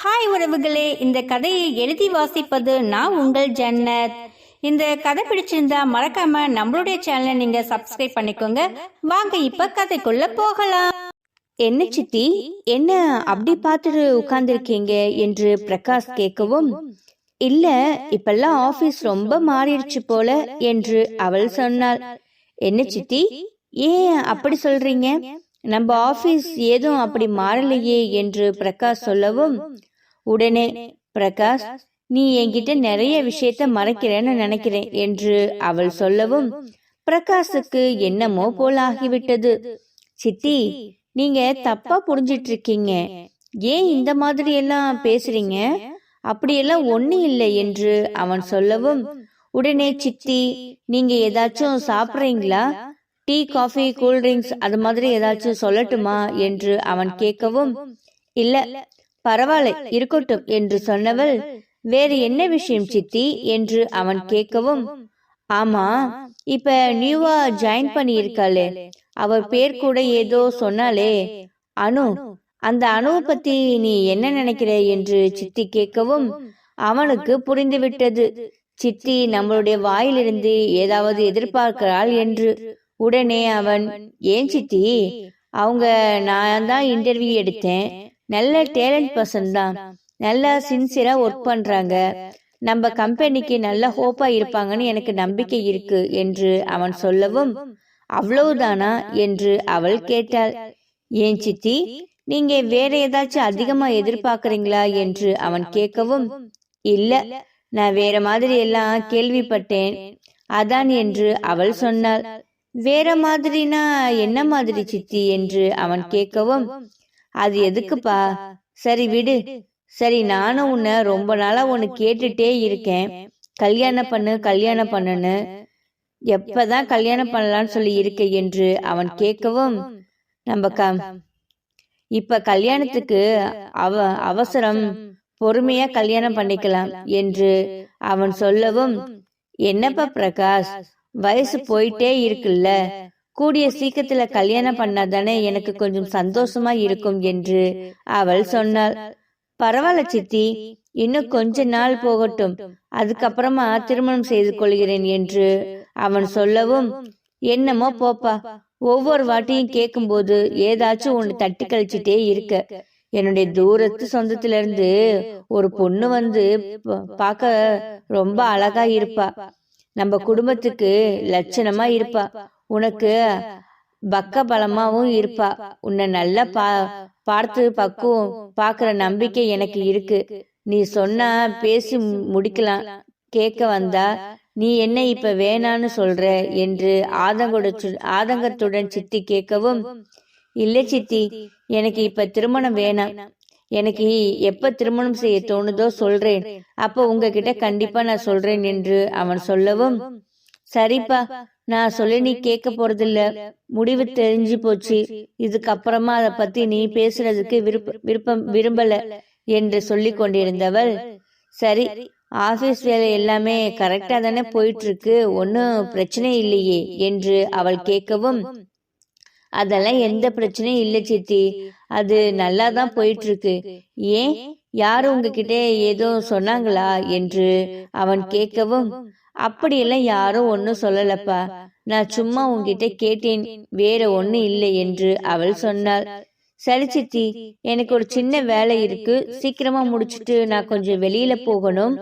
Hi உறவுகளே இந்த கதையை எழுதி வாசிப்பது நான் உங்கள் ஜன்னத். இந்த கதை பிடிச்சிருந்தா மறக்காம நம்மளுடைய சேனலை நீங்க சப்ஸ்கிரைப் பண்ணிக்கோங்க. வாங்க இப்ப கதைக்குள்ள போகலாம். என்ன சித்தி? என்ன அப்படி பார்த்துட்டு உட்கார்ந்துருக்கீங்க என்று பிரகாஷ் கேட்கவும் இல்ல இப்பெல்லாம் ஆபீஸ் ரொம்ப மாறிடுச்சு போல என்று அவள் சொன்னாள். என்ன சித்தி? ஏன் அப்படி சொல்றீங்க? நம்ம ஆபீஸ் ஏதும் அப்படி மாறலையே என்று பிரகாஷ் சொல்லவும் உடனே பிரகாஷ் நீ என்கிட்ட நிறைய விஷயத்த மறைக்கிறேன்னு நினைக்கிறேன் என்று அவள் சொல்லவும் பிரகாஷுக்கு என்னமோ போல் ஆகிவிட்டது. சித்தி நீங்க தப்பா புரிஞ்சிட்டு இருக்கீங்க ஏன் இந்த மாதிரி எல்லாம் பேசுறீங்க? அப்படியெல்லாம் ஒண்ணு இல்லை என்று அவன் சொல்லவும் உடனே சித்தி நீங்க ஏதாச்சும் சாப்பிட்றீங்களா? டீ காஃபி கூல் ட்ரிங்க்ஸ் அது மாதிரி ஏதாச்சும் சொல்லட்டுமா? என்று அவன் கேட்கவும் இல்ல பரவாயில்ல இருக்கட்டும் என்று சொன்னவள் வேறு என்ன விஷயம் சித்தி? என்று அவன் கேட்கவும் ஆமா இப்ப நியூவா ஜாயின் பண்ணி இருக்காளே அவர் பேர் கூட ஏதோ சொன்னாலே அனு அந்த அணுவை பத்தி நீ என்ன நினைக்கிற? என்று சித்தி கேட்கவும் அவனுக்கு புரிந்துவிட்டது சித்தி நம்மளுடைய வாயிலிருந்து ஏதாவது எதிர்பார்க்கிறாள் என்று உடனே அவன் ஏன் சித்தி அவங்க நான் தான் இன்டர்வியூ எடுத்தேன். நல்ல டேலண்ட் பர்சன் தான். நல்லா சின்சியரா ஒர்க் பண்றாங்க. நம்ம கம்பெனிக்கு நல்ல ஹோப்பா இருப்பாங்கன்னு எனக்கு நம்பிக்கை இருக்கு என்று அவன் சொல்லவும். அவ்வளவுதானா என்று அவள் கேட்டாள். ஏன் சித்தி நீங்க வேற ஏதாச்சும் அதிகமா எதிர்பார்க்கறீங்களா என்று அவன் கேட்கவும் இல்ல நான் வேற மாதிரி எல்லாம் கேள்விப்பட்டேன். அதான் என்று அவள் சொன்னாள். வேற மாதிரினா என்ன மாதிரி சித்தி? என்று அவன் கேட்கவும் அது எதுக்குப்பா? சரி விடு. சரி நானும் உன்னை ரொம்ப நாளா உன்னை கேட்டுட்டே இருக்கேன். கல்யாணம் பண்ணு கல்யாணம் பண்ணுன்னு எப்பதான் கல்யாணம் பண்ணலாம்னு சொல்லி இருக்க என்று அவன் கேட்கவும் நம்ம க இப்ப கல்யாணத்துக்கு அவ அவசரம் பொறுமையா கல்யாணம் பண்ணிக்கலாம் என்று அவன் சொல்லவும் என்னப்பா பிரகாஷ்? வயசு போயிட்டே இருக்குல்ல? கூடிய சீக்கிரத்துல கல்யாணம் பண்ணாதானே எனக்கு கொஞ்சம் சந்தோஷமா இருக்கும் என்று அவள் சொன்னாள். பரவாயில்ல சித்தி இன்னும் கொஞ்ச நாள் போகட்டும். அதுக்கப்புறமா திருமணம் செய்து கொள்கிறேன் என்று அவன் சொல்லவும் என்னமோ போப்பா ஒவ்வொரு வாட்டியும் கேட்கும்போது ஏதாச்சும் ஒன்று தட்டி கழிச்சிட்டே இருக்க. என்னுடைய தூரத்து சொந்தத்துல இருந்து ஒரு பொண்ணு வந்து பார்க்க ரொம்ப அழகா இருப்பா. நம்ம குடும்பத்துக்கு லட்சணமா இருப்பா. உனக்கு பக்க பலமாவும் இருப்பா. உன்னை நல்லா பா பார்த்து பக்குவம் பார்க்குற நம்பிக்கை எனக்கு இருக்கு. நீ சொன்னா பேசி முடிக்கலாம். கேட்க வந்தா நீ என்ன இப்ப வேணான்னு சொல்ற? என்று ஆதங்கோட ஆதங்கத்துடன் சித்தி கேட்கவும் இல்லை சித்தி எனக்கு இப்ப திருமணம் வேணாம். எனக்கு எப்ப திருமணம் செய்ய தோணுதோ சொல்றேன். அப்ப உங்ககிட்ட கண்டிப்பா நான் சொல்றேன் என்று அவன் சொல்லவும் சரிப்பா நான் சொல்லி நீ கேட்க போறதில்ல. முடிவு தெரிஞ்சு போச்சு. இதுக்கப்புறமா அதை பத்தி நீ பேசுறதுக்கு விருப்ப விருப்பம் விரும்பல என்று சொல்லி கொண்டிருந்தவள். சரி ஆபீஸ் வேலை எல்லாமே கரெக்டா தானே போயிட்டு இருக்கு ஒன்னும் பிரச்சனை இல்லையே என்று அவள் கேட்கவும் அதெல்லாம் எந்த பிரச்சனையும் இல்லை சித்தி. அது நல்லா தான் போயிட்டு இருக்கு ஏன்? யாரும் உங்ககிட்ட ஏதோ சொன்னாங்களா? என்று அவன் கேட்கவும் அப்படியெல்லாம் யாரும் ஒன்னும் சொல்லலப்பா. நான் சும்மா உன்கிட்ட கேட்டேன் வேற ஒண்ணு இல்லை என்று அவள் சொன்னாள். சரி சித்தி எனக்கு ஒரு சின்ன வேலை இருக்கு. சீக்கிரமா முடிச்சிட்டு நான் கொஞ்சம் வெளியில போகணும்.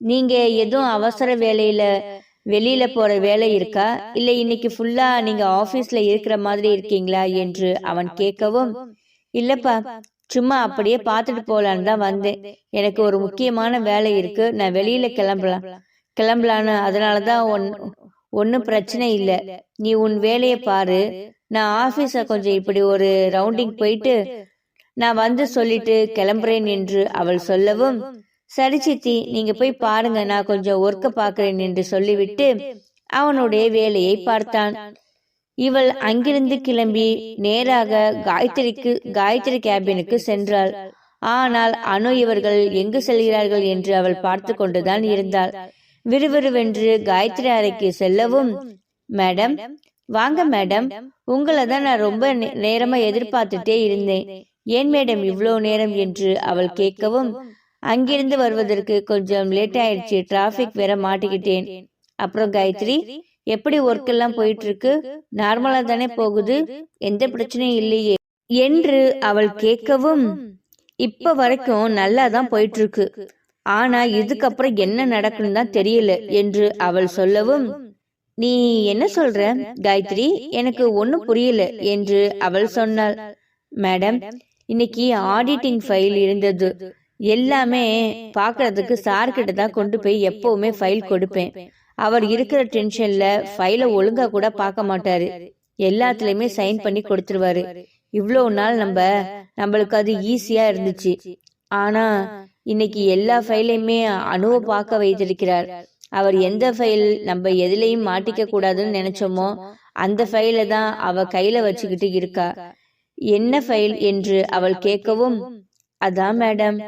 நீங்க எதுவும் அவசர வேலையில வெளியில போற வேலை இருக்கா? இல்ல இன்னைக்கு ஃபுல்லா நீங்க ஆபீஸ்ல இருக்கிற மாதிரி இருக்கீங்களா என்று அவன் கேட்கவும் இல்லப்பா சும்மா அப்படியே பார்த்துட்டு போலான்னு தான் வந்தேன். எனக்கு ஒரு முக்கியமான வேலை இருக்கு. நான் வெளியில கிளம்பலாம். கிளம்பலான்னு. அதனாலதான் ஒன் ஒன்னும் பிரச்சனை இல்லை. நீ உன் வேலையை பாரு. நான் ஆபீஸ கொஞ்சம் இப்படி ஒரு ரவுண்டிங் போயிட்டு நான் வந்து சொல்லிட்டு கிளம்புறேன் என்று அவள் சொல்லவும் சரி சித்தி நீங்க போய் பாருங்க. நான் கொஞ்சம் ஒர்க்க பாக்குறேன் என்று சொல்லிவிட்டு அவனுடைய வேலையை பார்த்தான். இவள் அங்கிருந்து கிளம்பி நேராக காயத்ரிக்கு காயத்ரி கேபினுக்கு சென்றாள். ஆனால் அனு இவர்கள் எங்கு செல்கிறார்கள் என்று அவள் பார்த்து கொண்டுதான் இருந்தாள். விறுவிறுவென்று காயத்ரி அறைக்கு செல்லவும் மேடம் வாங்க மேடம் உங்களை தான் நான் ரொம்ப நே- நேரமா எதிர்பார்த்துட்டே இருந்தேன். ஏன் மேடம் இவ்வளோ நேரம்? என்று அவள் கேட்கவும் அங்கிருந்து வருவதற்கு கொஞ்சம் லேட் ஆயிடுச்சு டிராஃபிக் வேற மாட்டிக்கிட்டேன். அப்புறம் காயத்ரி எப்படி ஒர்க் எல்லாம் போயிட்டு இருக்கு நார்மலா தானே போகுது எந்த பிரச்சனையும் இல்லையே. என்று அவள் கேட்கவும் இப்ப வரைக்கும் நல்லா தான் போயிட்டு இருக்கு ஆனா இதுக்கப்புறம் என்ன நடக்குன்னு தான் தெரியல என்று அவள் சொல்லவும் நீ என்ன சொல்ற காயத்ரி? எனக்கு ஒன்னும் புரியல என்று அவள் சொன்னாள். மேடம் இன்னைக்கு ஆடிட்டிங் ஃபைல் இருந்தது. எல்லாமே பார்க்கறதுக்கு சார் கிட்ட தான் கொண்டு போய் எப்பவுமே ஃபைல் கொடுப்பேன். அவர் இருக்கிற டென்ஷன்ல ஃபைலை ஒழுங்கா கூட பார்க்க மாட்டாரு. எல்லாத்துலயுமே சைன் பண்ணி கொடுத்துருவாரு. இவ்வளோ நாள் நம்ம நம்மளுக்கு அது ஈஸியா இருந்துச்சு. ஆனா இன்னைக்கு எல்லா ஃபைலையுமே அணுவை பார்க்க வைத்திருக்கிறார். அவர் எந்த ஃபைல் நம்ம எதுலயும் மாட்டிக்க கூடாதுன்னு நினைச்சோமோ அந்த ஃபைலை தான் அவ கையில வச்சுக்கிட்டு இருக்கா. என்ன ஃபைல் என்று அவள் கேட்கவும் அதான் மேடம்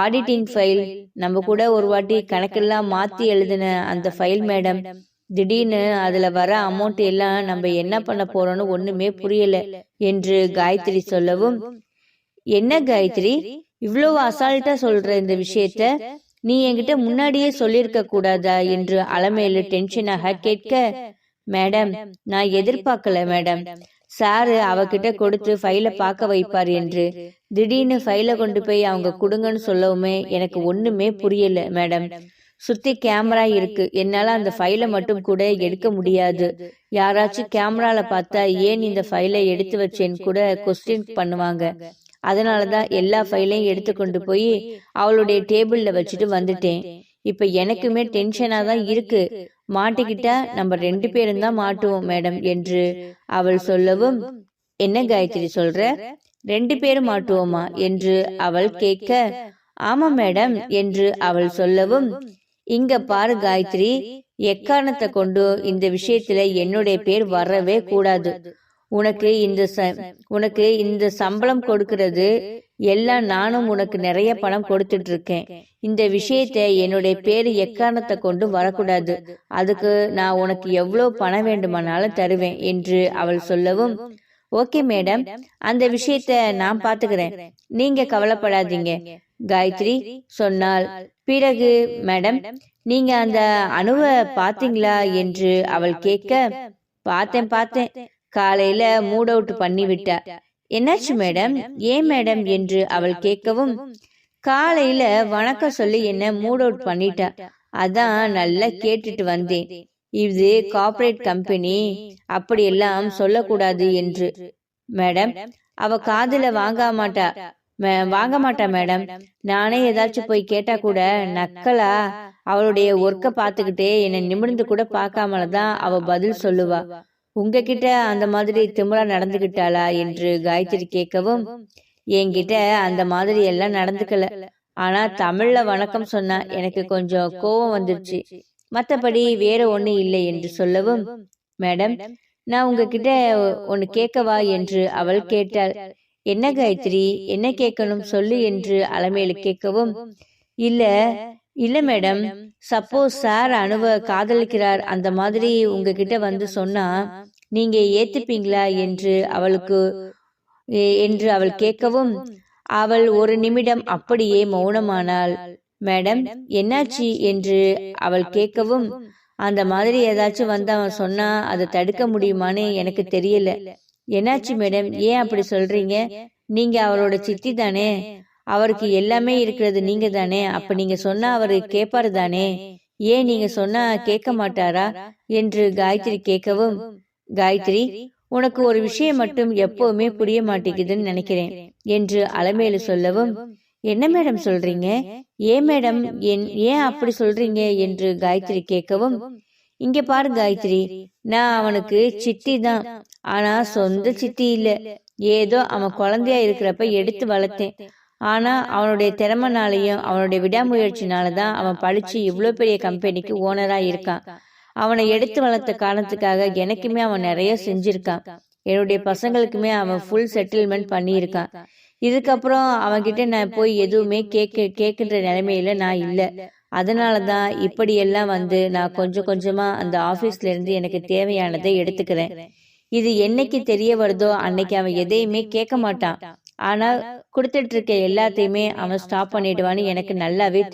ஆடிட்டிங் ஃபைல். நம்ம கூட ஒரு வாட்டி கணக்கெல்லாம் மாத்தி எழுதின அந்த ஃபைல் மேடம். திடீர்னு அதுல வர அமௌண்ட் எல்லாம் நம்ம என்ன பண்ண போறோம்னு ஒண்ணுமே புரியல என்று காயத்ரி சொல்லவும் என்ன காயத்ரி? இவ்வளவு அசால்ட்டா சொல்ற இந்த விஷயத்த நீ என்கிட்ட முன்னாடியே சொல்லியிருக்க கூடாதா என்று அலமேலு டென்ஷனாக கேட்க மேடம் நான் எதிர்பார்க்கல மேடம். சாரு அவகிட்ட கொடுத்து ஃபைலை பார்க்க வைப்பார் என்று. திடீர்னு ஃபைலை கொண்டு போய் அவங்க கொடுங்கன்னு சொல்லவுமே எனக்கு ஒண்ணுமே புரியல மேடம். சுத்தி கேமரா இருக்கு. என்னால அந்த ஃபைலை மட்டும் கூட எடுக்க முடியாது. யாராச்சும் கேமரால பார்த்தா ஏன் இந்த ஃபைலை எடுத்து வச்சேன்னு கூட கொஸ்டின் பண்ணுவாங்க. அதனாலதான் எல்லா ஃபைலையும் எடுத்து கொண்டு போய் அவளுடைய டேபிள்ல வச்சுட்டு வந்துட்டேன். இப்ப எனக்குமே டென்ஷனா தான் இருக்கு. மாட்டிக்கிட்டா நம்ம ரெண்டு பேரும் தான் மாட்டுவோம் மேடம் என்று அவள் சொல்லவும் என்ன காயத்ரி சொல்ற? ரெண்டு பேரும் மாட்டுவோமா? என்று அவள் கேட்க ஆமா மேடம் என்று அவள் சொல்லவும் இங்க பாரு காயத்ரி எக்காரணத்தை கொண்டு இந்த விஷயத்துல என்னுடைய பேர் வரவே கூடாது. உனக்கு இந்த ச- உனக்கு இந்த சம்பளம் கொடுக்கிறது எல்லாம் நானும் உனக்கு நிறைய பணம் கொடுத்துட்டு இருக்கேன் இந்த விஷயத்தை என்னுடைய பேரு எக்காரணத்தை கொண்டு வரக்கூடாது. அதுக்கு நான் உனக்கு எவ்வளவு பணம் வேண்டுமானாலும் தருவேன் என்று அவள் சொல்லவும் ஓகே மேடம் அந்த விஷயத்த நான் பாத்துக்கிறேன் நீங்க கவலைப்படாதீங்க. காயத்ரி சொன்னால் பிறகு மேடம் நீங்க அந்த அணுவை பாத்தீங்களா என்று அவள் கேட்க பார்த்தேன் பார்த்தேன். காலையில மூட் அவுட் பண்ணி விட்டா என்னாச்சு மேடம்? ஏன் மேடம் என்று அவள் கேட்கவும் காலையில வணக்கம் சொல்லி என்ன மூட் அவுட் பண்ணிட்டா? அதான் நல்லா கேட்டுட்டு வந்தேன். இது கார்ப்பரேட் கம்பெனி அப்படியெல்லாம் சொல்லக்கூடாது என்று. மேடம் அவ காதுல வாங்க மாட்டா. வாங்க மாட்டா மேடம். நானே ஏதாச்சும் போய் கேட்டா கூட நக்கலா அவளுடைய ஒர்க்க பாத்துக்கிட்டே என்னை நிமிர்ந்து கூட பார்க்காமல தான் அவ பதில் சொல்லுவா. உங்ககிட்ட அந்த மாதிரி திமிரா நடந்துகிட்டாளா என்று காயத்ரி கேட்கவும் என்கிட்ட அந்த மாதிரி எல்லாம் நடந்துக்கல. ஆனா தமிழ்ல வணக்கம் சொன்னா எனக்கு கொஞ்சம் கோபம் வந்துருச்சு. மத்தபடி வேற ஒண்ணு இல்லை என்று சொல்லவும் மேடம் நான் உங்ககிட்ட ஒன்னு கேட்கவா? என்று அவள் கேட்டாள். என்ன காயத்ரி? என்ன கேட்கணும் சொல்லு என்று அலமேலு கேட்கவும் இல்ல இல்ல மேடம் சப்போஸ் சார் அணுவ காதலிக்கிறார் அந்த மாதிரி உங்ககிட்ட வந்து சொன்னா நீங்க ஏத்துப்பீங்களா என்று அவளுக்கு என்று அவள் கேட்கவும் அவள் ஒரு நிமிடம் அப்படியே மௌனமானாள். மேடம் என்னாச்சு? என்று அவள் கேட்கவும் அந்த மாதிரி ஏதாச்சும் வந்து அவன் சொன்னா அதை தடுக்க முடியுமான்னு எனக்கு தெரியல. என்னாச்சு மேடம்? ஏன் அப்படி சொல்றீங்க? நீங்க அவரோட சித்தி தானே. அவருக்கு எல்லாமே இருக்கிறது நீங்க தானே அப்ப நீங்க சொன்னா அவரு கேட்பாரு தானே ஏன் நீங்க சொன்னா கேட்க மாட்டாரா? என்று காயத்ரி கேட்கவும் காயத்ரி உனக்கு ஒரு விஷயம் மட்டும் எப்பவுமே புரிய மாட்டேங்குதுன்னு நினைக்கிறேன் என்று அலமேலு சொல்லவும் என்ன மேடம் சொல்றீங்க? ஏன் மேடம்? என்- ஏன் அப்படி சொல்றீங்க? என்று காயத்ரி கேட்கவும் இங்க பாரு காயத்ரி நான் அவனுக்கு சித்தி தான். ஆனா சொந்த சித்தி இல்ல. ஏதோ அவன் குழந்தையா இருக்கிறப்ப எடுத்து வளர்த்தேன். ஆனால் அவனுடைய திறமைனாலையும் அவனுடைய விடாமுயற்சினால தான் அவன் படிச்சு இவ்வளோ பெரிய கம்பெனிக்கு ஓனராக இருக்கான். அவனை எடுத்து வளர்த்த காரணத்துக்காக எனக்குமே அவன் நிறைய செஞ்சிருக்கான். என்னுடைய பசங்களுக்குமே அவன் ஃபுல் செட்டில்மெண்ட் பண்ணியிருக்கான். இதுக்கப்புறம் அவன்கிட்ட நான் போய் எதுவுமே கேட்க கேட்கின்ற நிலைமையில நான் இல்லை. அதனால தான் இப்படியெல்லாம் வந்து நான் கொஞ்சம் கொஞ்சமா அந்த ஆஃபீஸ்ல இருந்து எனக்கு தேவையானதை எடுத்துக்கிறேன். இது என்னைக்கு தெரிய வருதோ அன்னைக்கு அவன் எதையுமே கேட்க மாட்டான். ஆனா கொடுத்துட்ருக்க எல்லாத்தையுமே அவன் ஸ்டாப் பண்ணிடுவான்னு எனக்கு நல்லாவே